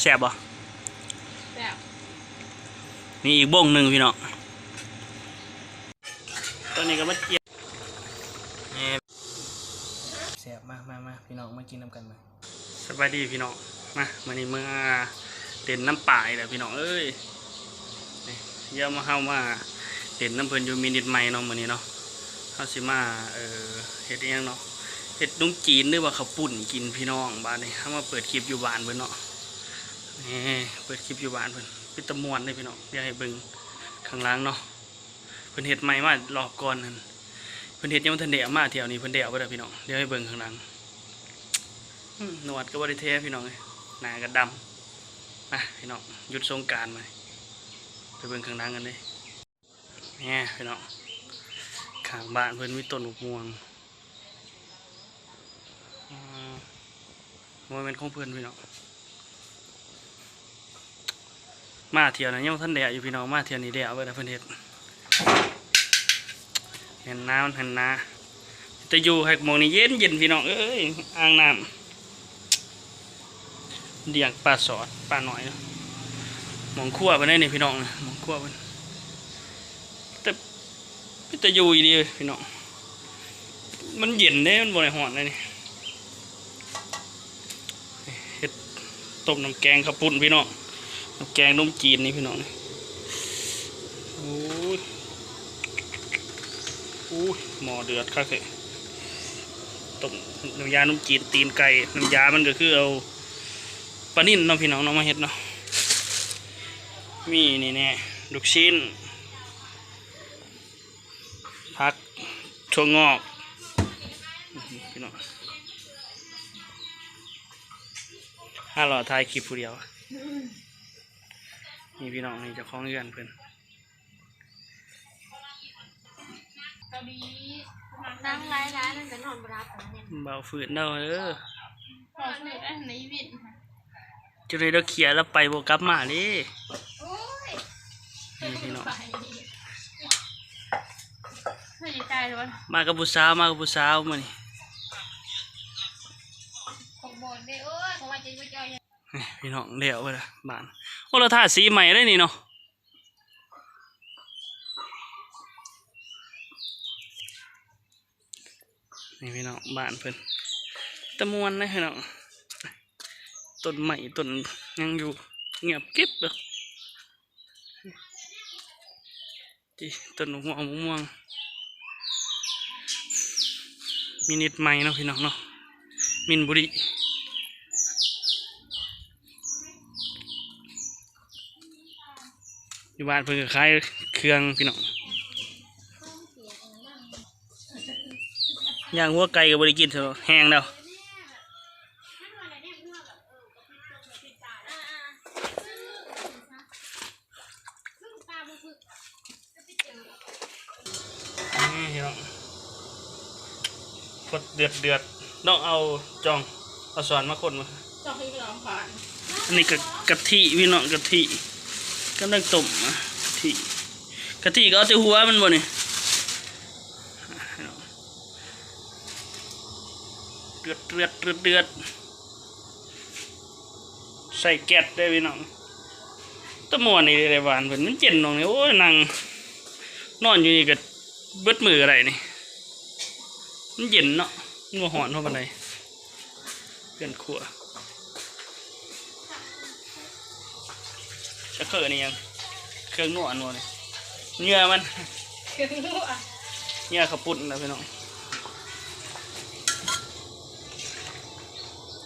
แซ่บบ่แบบนี่อีกบ้งหนึ่งพี่น้องตอนนี้ก็มาเจียบนี่แซ่บมากมามาพี่น้องมากินน้ำกันมาสบายดีพี่น้องมามานี่เมื่อเด่นน้ำป่าอีกแล้วพี่น้องเอ้ยนี่เดี๋ยอะมาเฮามาเด่นน้ำเพลินอยู่มินิดใหม่เนาะมื้อนี้เนาะเฮาสิมาเอ่อเฮ็ดอิหยังเนาะเฮ็ดนุ่มจีนหรือว่าข้าวปุ้นกินพี่น้องบ้านนี้เฮามาเปิดคลิปอยู่บ้านเพิ่นเนาะ นี่เปิดคลิปอยู่บ้านเพิ่นปิดตะมวนเลยพี่น้องอยากให้เบิ่งข้างล่างเนาะเพิ่นเฮ็ดใหม่มารอบก่อนนั่นเพิ่นเฮ็ดยังบ่ทันได้เอามาเที่ยวนี้เพิ่นได้เอาไปแล้วพี่น้องเดี๋ยวให้เบิ่งข้างล่างหนวดก็บ่ได้แท้พี่น้องเอ้ยหน้าก็ดำอะพี่น้องหยุดสงกรารมาไปเบิ่งข้างล่างกันเลยนี่พี่น้องข้างบ้านเพิ่นมีต้นมะม่วงมบ่แม่นของเพิ่อนพี่น้อง มาเที่ยวนะยังท่านแดดอยู่พี่น้องมาเที่ยวนี้แดดเว้แล้วเพิ่นเฮ็ดเห็นน้ำเห็นนาจะอยู่ให้หมองนี้เย็นเย็นพี่น้องเอ้ยอ่างน้ำเลี้ยงปลาสอดปลาหน่อยเนาะมองขั้วไปได้นี่พี่น้องนะมองขั้วเพิ่นแต่จะอยู่อีดีเลยพี่น้องมันเย็นเด้มันบ่ได้ร้อนเลยนี่เฮ็ดต้มน้ำแกงข้าวปุ้นพี่น้อง แกงนมจีนนี่พี่น้องนี่โอ้ยโอ้ยหมอเดือดคักเลยต้มน้ำยานมจีนตีนไก่ น้ำยามันก็คือเอาปลานิ่นเนาะพี่น้องเนาะมาเฮ็ดเนาะ มีนี่แน่ลูกชิ้นผักถั่วงอกพี่น้องห้าหล่อถ่ายคลิปผู้เดียว นี่พี่น้องนี่เจะคล้าของเรือนเพิ่นกะบีนั่งไร้ร้ายนั่นจะนอนบรับนะเนี่ยเบาฝืนเด้อเด้อขอช่วยได้ในวินค่ะจะเลยเด้อเขียแล้วไปบ่กลับมาเดิโอ้ยนี่พี่น้องไปไม่ดีใจเลยวะมากับผู้สาวมากับผู้สาวมื้อนี้ของบอลเด้โอ้ยของว่าจะไปเจอยังนี่ พี่น้องเลี้ยวไปละบ้านโอ้เราทาสีใหม่ได้นี่เนาะนี่พี่น้องบ้านเพิ่นตะมวนนะพี่น้องต้นใหม่ต้นยังอยู่เงียบกริบเลยที่ต้นมะม่วมะม่วงมินิดใหม่เนาะพี่น้องเนาะมินบุรี อยู่บ้านเพิ่นก็ขายเครื่องพี่น้องย่างหัวไก่ก็บริกินเถอะแห้งแล้วนี่พี่น้องกดเดือดเดือดต้องเอาจองเอาสอนมาคนมาจอกให้ไปลองผ่านอันนี้กะกะทิพี่น้องกะทิ กำลังต้มอะกะทิกะทิก็เอาแต่หัวมันบ่นี่เดือดเดือดเดือดเดือดใส่แก๊สได้พี่น้องตะมวนนี่ได้หวานเพิ่นมันเจ็นน้องนี่โอ้ยนั่งนอนอยู่นี่ก็เบิดมืออะไรนี่มันเย็นเนาะมันบ่ฮ้อนเพราะปานใดเพื่อนครัว เครื่องนี่ยัง เครื่องนวดนวดนี่เหงื่อมันเครื่องรั่วเหงื่อขับปุ่นนะพี่น้อง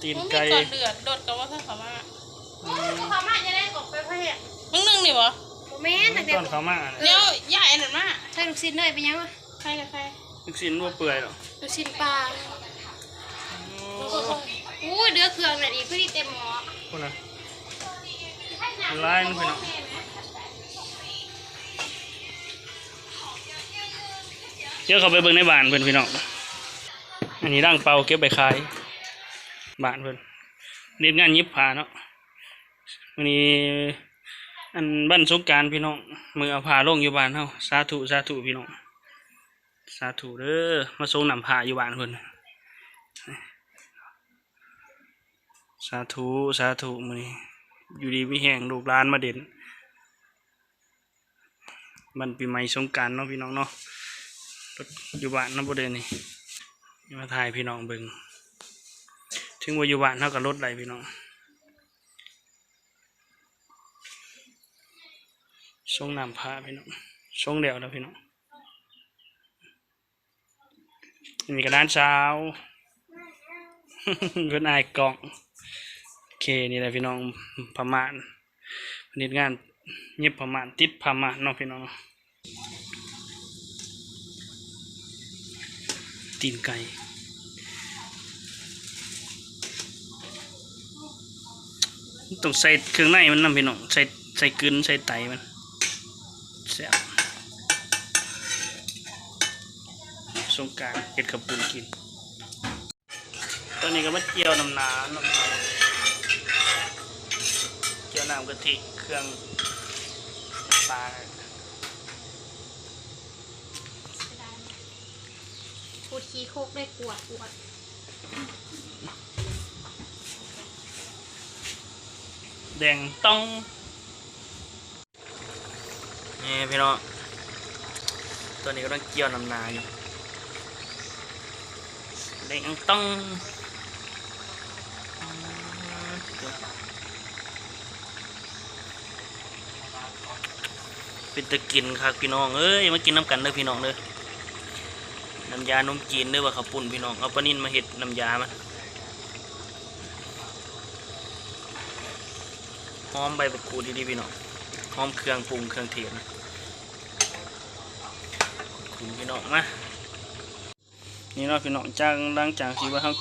ตีนมึงมีไก่ก่อนเดือดโดดกับว่าถ้าเขามาอืมเขามาจะได้กบไปเพื่อนมึงนึ่งนี่วะโมเมนต์แต่เด็ตอนเขามาน่ะเดี๋ยวใหญ่อันนั้นมาใส่ลูกชิ้นเลยเป็นยังวะใครกับใครลูกชิ้นว่าเปื่อยหรอกลูกชิ้นปลาอู้เดือเครื่องน่ะดีเพื่อที่เต็มหม้อคนน่ะ ร้ายนะพี่น้องเดี๋ยวเขาไปเบิ่งในบ้านเพิ่อนพี่น้อง อันนี้ร่างเปล่าเก็บไปขายบ้านเพิ่อนเรียนงานยิบผ่าเนาะวันนี้อันบ้านสงกรารพี่น้องมือเอาผ้าลงอยู่บ้านเฮาสาธุสาธุพี่น้องสาธุเด้อมาส่งนำผ้าอยู่บ้านเพิ่อนสาธุสาธุมือนี้ อยู่ดีมีแห้งลูกร้านมาเด่นมันปีใหม่สงการเนาะพี่น้องเนาะรถอยู่บ้านนาะบ่เดนนี่มาถ่ายพี่น้องเบิ่งถึงว่าอยู่บ้านเท่ากับรถไหลพี่น้องช่วงนำพาพี่น้องช่วงเดียวแล้วพี่น้องมีกระดานเช้าเพื่อนอายกล่อง เคนี่แหละพี่น้องประมาณนิดงานเย็บประมาณติดประมาณเนาะพี่น้องตีนไก่ต้องใส่เครื่องในมันน้ำพี่น้องใส่ใส่กลืนใส่ไตมันแซ่บสงการเห็ดขับปุนกิน ตอนนี้ก็มาเจียวน้ำน้ำน้ำน้ำเจียว น้ำกะทิเครื่องปลาพูดขี้โคกได้กวดกวดแดงต้องนี่พี่น้องตอนนี้ก็ต้องเจียวน้ำนาอยู่แดงต้อง เป็นตะกินครับพี่น้องเอ้ยมากินน้ำกันเด้อพี่น้องเด้อน้ำยานมจีนเด้อว่าข้าวปุ่นพี่น้องเอาปลานิ่นมาเห็ดน้ำยามันหอมใบมะกรูดดีๆพี่น้องหอมเครื่องปรุงเครื่องเทศนะคุณพี่น้องมานี่เนาะพี่น้องจากหลังจากที่ว่าเขา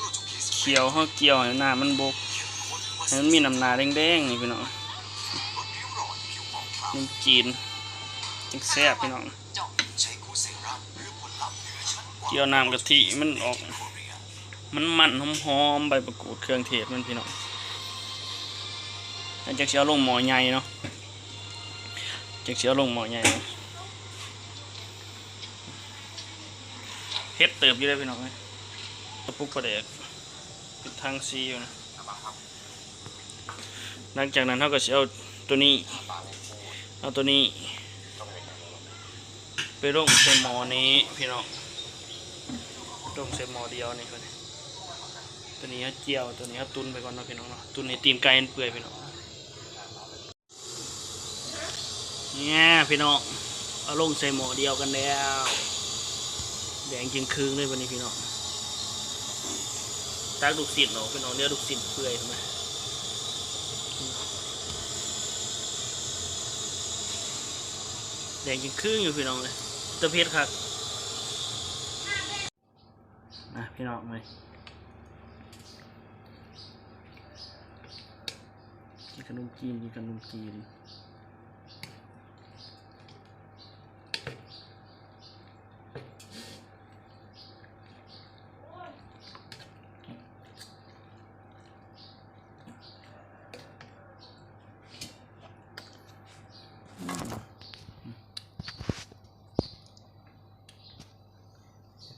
เคี่ยวเขาเกี่ยวหน้ามันบกให้มันมีน้ำหนาแดงๆนี่พี่น้องนี่จีน แซ่บพี่น้องเกี่ยวน้ำกะทิมันออก มันมันหอมๆใบมะกรูดเครื่องเทศมันพี่น้องจากเสียลงหมอใหญ่เนาะจากเสียลงหมอใหญ่เฮ็ดเติบอยู่เลยพี่น้องเอ้ยกระปุกประเดกเป็นทางซีอยู่นะหลังจากนั้นเขาก็จะเอาตัวนี้ เอาตัวนี้ ไปลงใส่หมอนี้พี่น้องลงใส่หมอเดียวนี่คนนี้ตัวนี้เขาเจียวตัวนี้เขาตุนไปก่อนเนาะพี่น้องเนาะตุนในตีนไก่เปื่อยพี่น้องเนี่ยพี่น้องเอาลงใส่หมอเดียวกันแล้วแดงจริงคืงเลยวันนี้พี่น้องตักลูกศิษย์เนาะพี่น้องเนื้อลูกศิษย์เปื่อยทำไม แดงจริงครึ่งอยู่พี่น้องเลยตะเพียดครับนะพี่น้องเลยกินขนมจีนกินขนมจีน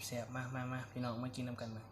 แซ่บมากมามาพี่น้องมากินน้ำกันมา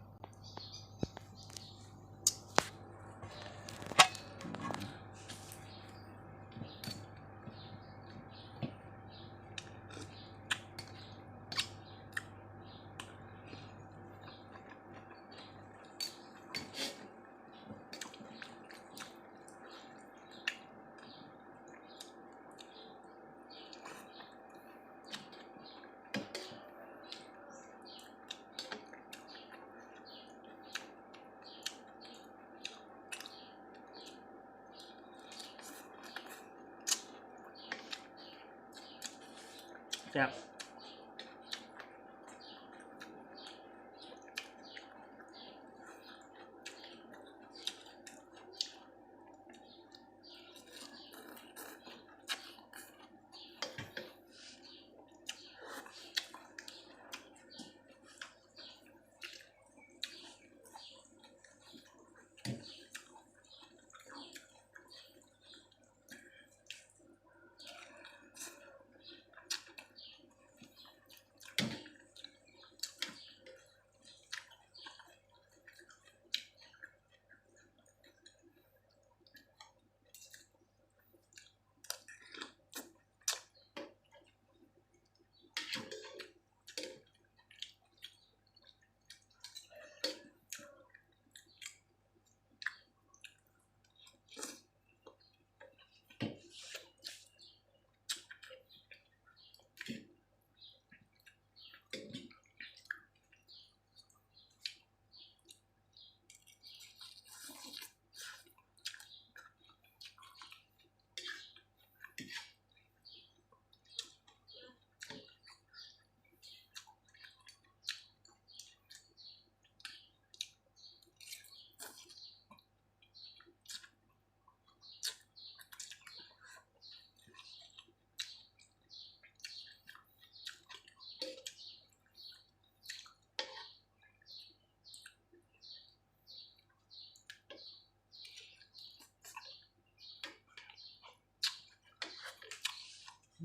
แ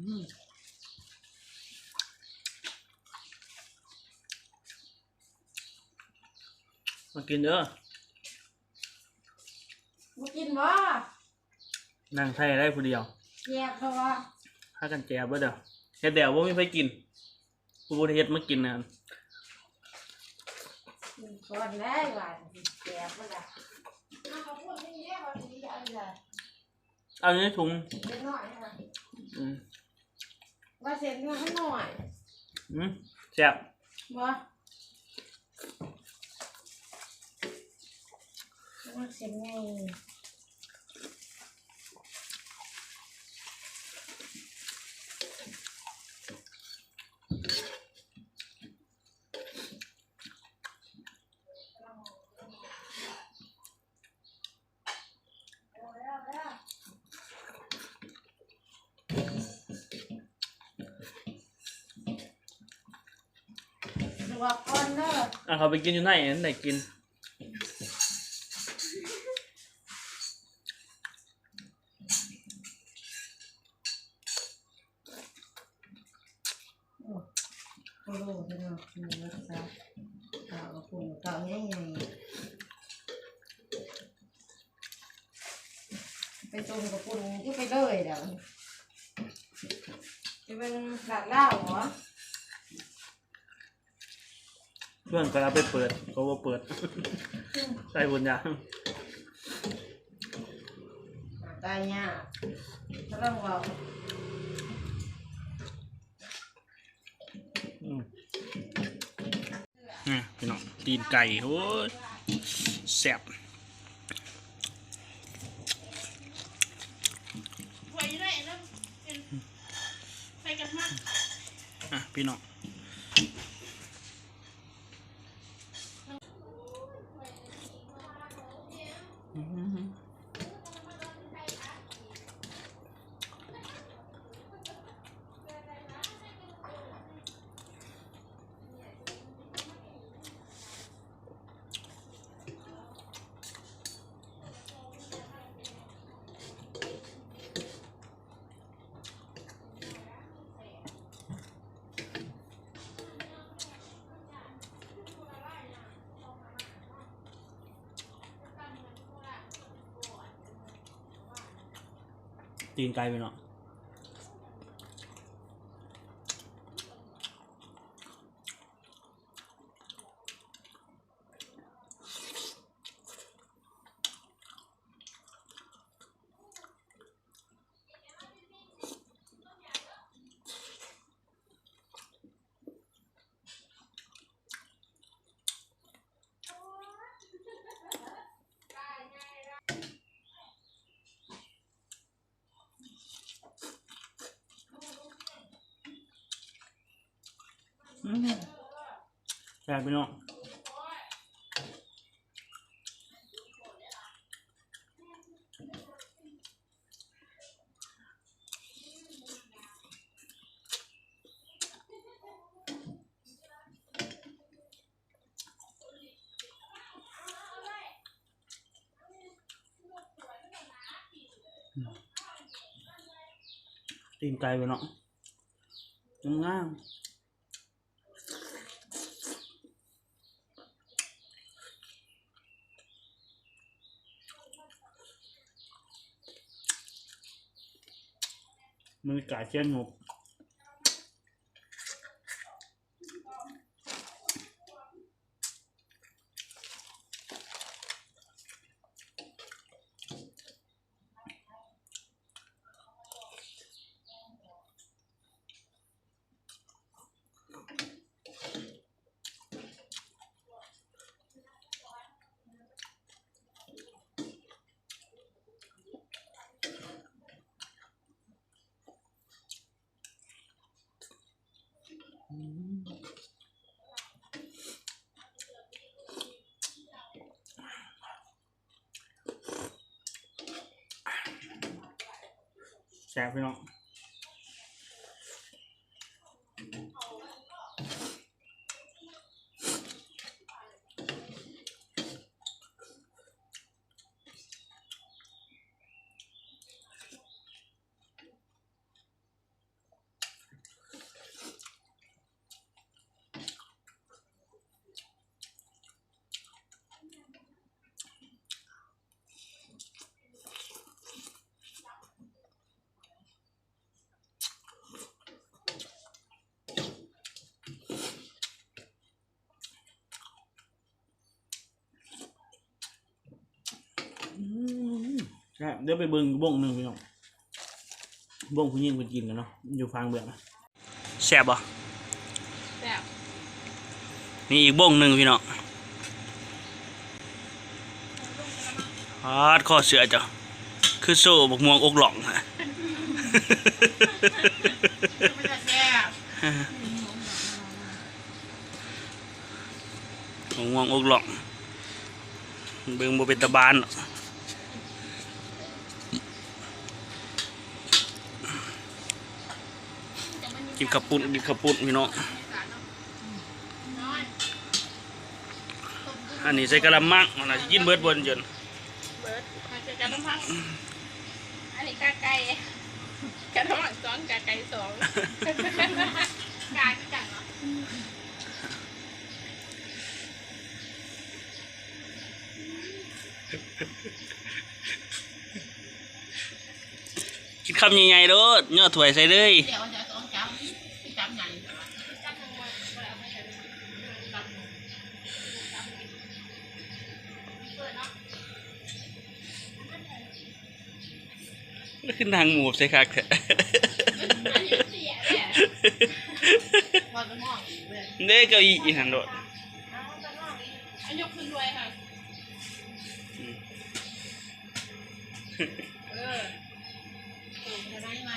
มมากินเด้อมากินบ่นั่งไทยได้ผู้เดียวแยกเพราะว่าถ้ากันแจบเบ่เด้อเฮ็ดเดี๋ยวว่าไม่ไปกินกูบ่ได้เฮ็ดมากินนะก่อนได้ว่าแยกบ่ล่ะอ้าวเขาพูดอย่างนี้ว่าสิเอาเลยเอาในถุงเล็ กน้อยนะอืมว่าเสร็จเงินให้หน่อยอืมแซ่บบ่ว่าเสร็จไง วกก่อนเด้ออะเขาไปกินอยู่ไหนอันไหนกิน โอ้โหพี่น้องนี่รักษาข้าวกับปุ่นข้าวใหญ่ๆไปต้มกับปุ่นก็ไปเลยเดี๋ยวจะเป็นหลาดเหล้าเหรอ เพื่อนก็รับไปเปิดเขาว่าเปิดใส่บุญยางตายยากก็ต้องบอกอืมอะพี่น้องตีนไก่โอ้ยแซ่บไว้ได้แล้วเป็นไปกันมากอะพี่น้อง อื ตีนไกลไปเนาะ อืมแซ่บพี่น้องตีนไก่พี่น้องงาม มือกาเชียนงบ แซ่บพี่น้อง ครับเดี๋ยวไปเบิ่งบ่งหนึ่งพี่น้องบ่งผู้หญิงเพิ่นกินกันเนาะอยู่ฟางเบื้องนะแซ่บบ่แบบนี่อีกบ่งหนึ่งพี่น้องฮาดข้อเสือจ้ะคือโซ่บกม่วงอกหล่องฮะมันจะแซ่บบกม่วงอกหล่องเบิ่งบ่เป็นตาบานหรอก กินขับปุ่นกินขับปุ่นพี่น้องนอนอันนี้ใส่กะละมังมันน่ะสิกินเบิดบนจนเบิร์ดมาเจอกันต้องพังอันนี้กาไก่กระท้อนสองกาไก่สองกาที่กันเหรอกินคำใหญ่ๆโดดย่อถ้วยใส่เลยเดี๋ยวางหมูบใส่คักแท้อันนี้เสียเนี่ยพอจะมองอีกเลยเด้เก้าอี้อีหันโดดยกขึ้นด้วยค่ะเออตูจะได้ไหม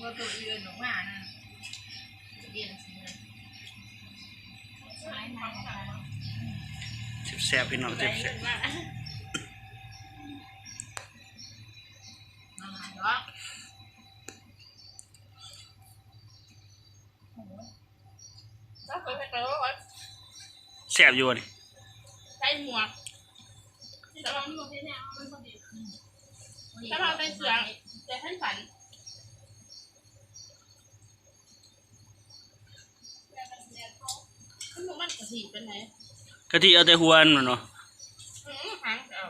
ว่าตัวอื่นหนูว่านะเปลี่ยนสีเลยแซ่บพี่น้องแซ่บ แล้วเคยไปเจอว่าๆแซ่บอยู่นี่ใส่หมวกแต่ว่าหมวกที่เนี่ยมันพอดีถ้าเราใส่เสื้อแต่ท่านฝันมันมันกระสีเป็นไงกะทิเอาแต่หัวมันเนาะอืมหางเอา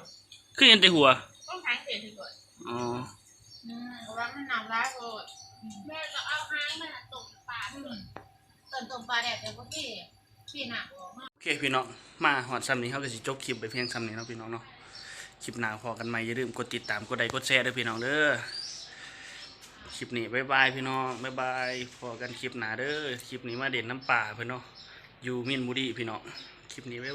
คือเห็นแต่หัวต้องหางเสียถึงก่อนอ๋ออื ร้ายโกดแม่ก็เอาหางมันตกปลาให้มันต้นต้มปลาแดดแต่พวกพี่พี่หนักออกมากโอเคพี่น้องมาหอดซ้ำนี้เขาก็สิจบคลิปไปเพียงซ้ำนี้เนาะพี่น้องเนาะคลิปหน้าพอกันใหม่อย่าลืมกดติดตามกดไลค์กดแชร์ด้วยพี่น้องเด้อคลิปนี้บ๊ายบายพี่น้องบ๊ายบายพอกันคลิปหน้าเด้อคลิปนี้มาเด่นน้ำป่าพื่นเนาะอยู่มินบุรีพี่น้องคลิปนี้บ๊ายบาย